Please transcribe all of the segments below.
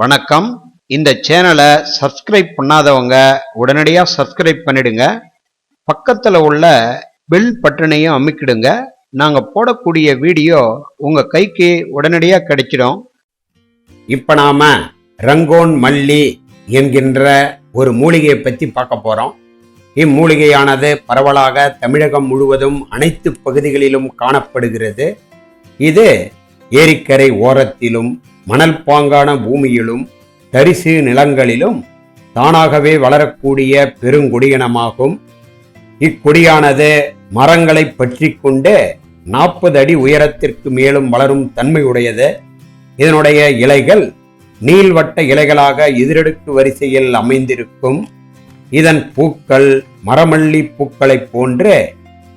வணக்கம். இந்த சேனலை சப்ஸ்கிரைப் பண்ணாதவங்க உடனடியாக சப்ஸ்கிரைப் பண்ணிடுங்க. பக்கத்தில் உள்ள பெல் பட்டனையும் அமைக்கிடுங்க. நாங்கள் போடக்கூடிய வீடியோ உங்கள் கைக்கு உடனடியாக கிடைச்சிடும். இப்போ நாம் ரங்கோன் மல்லி என்கின்ற ஒரு மூலிகையை பற்றி பார்க்க போகிறோம் இம்மூலிகையானது பரவலாக தமிழகம் முழுவதும் அனைத்து பகுதிகளிலும் காணப்படுகிறது. இது ஏரிக்கரை ஓரத்திலும் மணல் பாங்கான பூமியிலும் தரிசு நிலங்களிலும் தானாகவே வளரக்கூடிய பெருங்குடியினமாகும். இக்கொடியானது மரங்களை பற்றி கொண்டு நாற்பது அடி உயரத்திற்கு மேலும் வளரும் தன்மையுடையது. இதனுடைய இலைகள் நீள்வட்ட இலைகளாக எதிரெடுக்கு வரிசையில் அமைந்திருக்கும். இதன் பூக்கள் மரமல்லி பூக்களைப் போன்று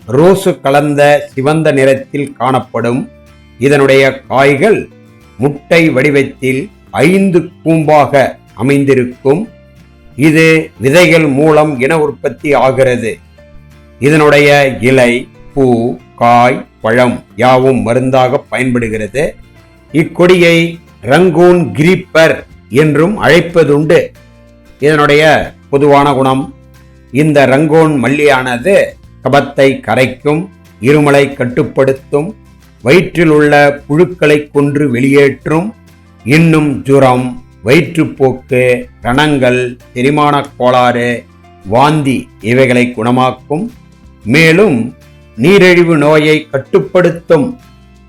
ரோசு கலந்த சிவந்த நிறத்தில் காணப்படும். இதனுடைய காய்கள் முட்டை வடிவத்தில் ஐந்து கூம்பாக அமைந்திருக்கும். இது விதைகள் மூலம் இன உற்பத்தி ஆகிறது. இதனுடைய இலை பூ காய் பழம் யாவும் மருந்தாக பயன்படுகிறது. இக்கொடியை ரங்கூன் கிரீப்பர் என்றும் அழைப்பதுண்டு. இதனுடைய பொதுவான குணம் இந்த ரங்கோன் மல்லியானது கபத்தை கரைக்கும் இருமலை கட்டுப்படுத்தும் வயிற்றில் உள்ள புழுக்களை கொன்று வெளியேற்றும். இன்னும் ஜுரம் வயிற்றுப்போக்கு ரணங்கள் செரிமானக் கோளாறு வாந்தி இவைகளை குணமாக்கும். மேலும் நீரிழிவு நோயை கட்டுப்படுத்தும்.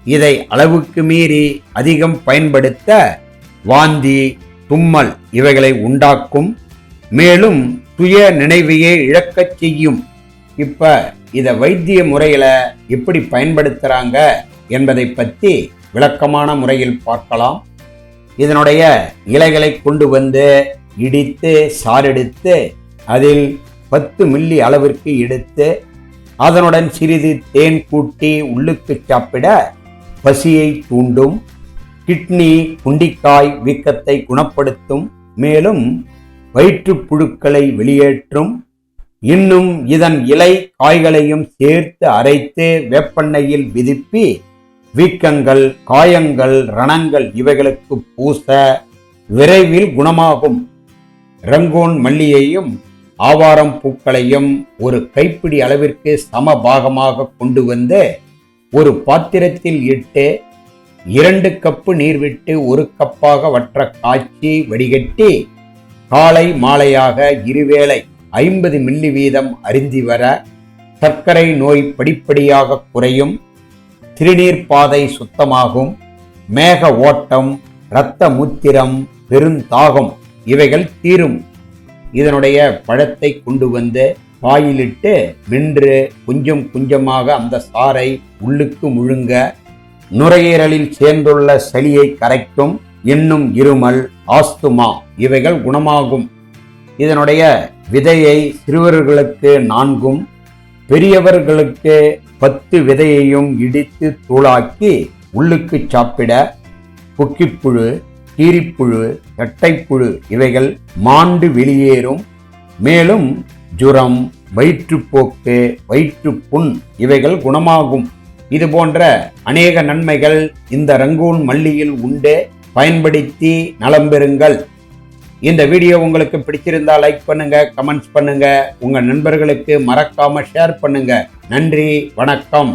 இதை அளவுக்கு மீறி அதிகம் பயன்படுத்த வாந்தி தும்மல் இவைகளை உண்டாக்கும். மேலும் சுய நினைவையே இழக்கச் செய்யும். இப்ப இதை வைத்திய முறையில் எப்படி பயன்படுத்துகிறாங்க என்பதை பற்றி விளக்கமான முறையில் பார்க்கலாம். இதனுடைய இலைகளை கொண்டு வந்து இடித்து சாரெடுத்து அதில் பத்து மில்லி அளவிற்கு எடுத்து அதனுடன் சிறிது தேன் கூட்டி உள்ளுக்கு சாப்பிட பசியை தூண்டும். கிட்னி குண்டிக்காய் வீக்கத்தை குணப்படுத்தும். மேலும் வயிற்றுப்புழுக்களை வெளியேற்றும். இன்னும் இதன் இலை காய்களையும் சேர்த்து அரைத்து வேப்பெண்ணெயில் விதிப்பி வீக்கங்கள் காயங்கள் ரணங்கள் இவைகளுக்கு பூச விரைவில் குணமாகும். ரங்கோன் மல்லியையும் ஆவாரம் பூக்களையும் ஒரு கைப்பிடி அளவிற்கு சம பாகமாக கொண்டு வந்து ஒரு பாத்திரத்தில் இட்டு இரண்டு கப்பு நீர் விட்டு ஒரு கப்பாக வற்ற காய்ச்சி வடிகட்டி காலை மாலையாக இருவேளை ஐம்பது மில்லி வீதம் அருந்தி வர சர்க்கரை நோய் படிப்படியாக குறையும். திருநீர் பாதை சுத்தமாகும். மேக ஓட்டம் இரத்த முத்திரம் பெருந்தாகம் இவைகள் தீரும். இதனுடைய பழத்தை கொண்டு வந்து பாயிலிட்டு மென்று கொஞ்சம் கொஞ்சமாக அந்த சாறை உள்ளுக்கு முழுங்க நுரையீரலில் சேர்ந்துள்ள சளியை கரைக்கும் இன்னும் இருமல் ஆஸ்துமா இவைகள் குணமாகும். இதனுடைய விதையை சிறுவர்களுக்கு நான்கும் பெரியவர்களுக்கு பத்து விதையையும் இடித்து தூளாக்கி உள்ளுக்கு சாப்பிட புக்கிப்புழு கீரிப்புழு தட்டைப்புழு இவைகள் மாண்டு வெளியேறும். மேலும் ஜுரம் வயிற்றுப்போக்கு வயிற்றுப்புண் இவைகள் குணமாகும். இது போன்ற அநேக நன்மைகள் இந்த ரங்கூன் மல்லியில் உண்டு. பயன்படுத்தி நலம் பெறுங்கள் இந்த வீடியோ உங்களுக்கு பிடிச்சிருந்தா லைக் பண்ணுங்க கமெண்ட்ஸ் பண்ணுங்க. உங்க நண்பர்களுக்கு மறக்காம ஷேர் பண்ணுங்க. நன்றி வணக்கம்.